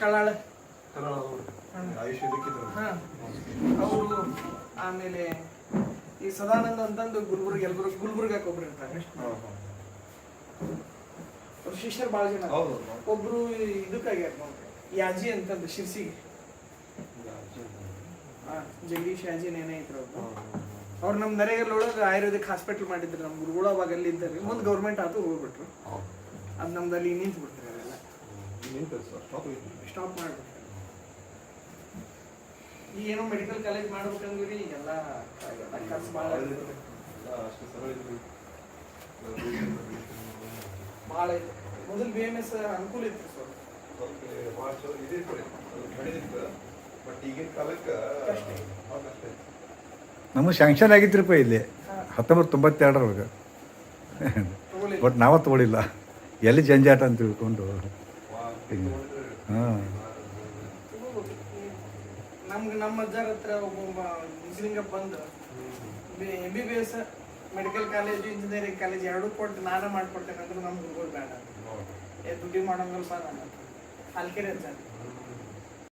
ಕಳಾಳ ಆಯುಷ್ ಇದಕ್ಕಿದ್ರು ಹಾ. ಅವರು ಆಮೇಲೆ ಈ ಸದಾನಂದ ಅಂತಂದು ಗುಲ್ಬರ್ಗ ಎಲ್ಬರ್ಗ ಗುಲ್ಬರ್ಗಕ್ಕೆ ಒಬ್ರು ಇರ್ತಾರೆ. ಅವ್ರ ಶಿಷ್ಯರು ಭಾಳ ಜನ. ಒಬ್ರು ಇದಕ್ಕಾಗ್ಯಾರ ನೋಡ್ರಿ ಯಾಜಿ ಅಂತಂದು ಶಿರ್ಸಿಗೆ. ಜಗದೀಶ್ ಯಾಜಿ ನೇನೆ ಇದ್ರು ಅವ್ರು. ನಮ್ ನಮ್ಮ ನರೇಗಲ್ ಒಳಗೆ ಆಯುರ್ವೇದಿಕ್ ಹಾಸ್ಪಿಟಲ್ ಮಾಡಿದ್ರು ನಮ್ಮ ಗುರುಗಳು ಅವಾಗ ಅಲ್ಲಿ ಇದ್ದಾರೆ ಮುಂದೆ ಗೌರ್ಮೆಂಟ್ ಆತು ಹೋಗ್ಬಿಟ್ರು. ಅದು ನಮ್ದಲ್ಲಿ ನಿಂತು ಬಿಡ್ತಾರೆ ಅವೆಲ್ಲ ಸ್ಟಾಪ್ ಮಾಡ್ಬೇಕು. ಈಗ ಏನೋ ಮೆಡಿಕಲ್ ಕಾಲೇಜ್ ಮಾಡ್ಬೇಕಂದ್ರಿ ಎಲ್ಲ. ಖರ್ಚು ಭಾಳ. ಅಷ್ಟು ಸರಳ ಭಾಳ ಮೊದಲು ಬಿ ಎಂ ಎಸ್ ಅನುಕೂಲ ಇತ್ತು ಸರ್ ಭಾಳ ಚಲೋ ಇದೇ ಬೆಳೆದಿತ್ತು ಬಟ್ ಈಗಿನ ಕಾಲಕ್ಕೆ ನಮಗೆ ಶಾಂಕ್ಷನ್ ಇಲ್ಲಿ ಹತ್ತೊಂಬತ್ತು ತೊಂಬತ್ತೆರಡರೊಳಗೆ. ಬಟ್ ನಾವ ತೊಗೊಳಿಲ್ಲ ಎಲ್ಲಿ ಜಂಜಾಟ ಅಂತ ತಿಳ್ಕೊಂಡು. ತಗೊಂಡಿದ್ರು. ಹಾಂ ನಮ್ಗೆ ನಮ್ಮ ಅಜ್ಜಾರ ಹತ್ರ ಒಬ್ಬೊಬ್ಬ ಮುಸ್ಲಿಂಗ ಬಂದು M B B S medical college engineering college ಎರಡೂ ಕೊಟ್ಟು ನಾನೇ ಮಾಡ್ಕೊಡ್ತೇನೆ ಅಂದ್ರೆ ನಮ್ಗೆ ಹುಡುಗರು ಬೇಡ. ದುಡ್ಡಿ ಮಾಡೋಂಗಲ್ಪ ನಾನು ಅಲ್ಕೆರೆ ಅಜ್ಜ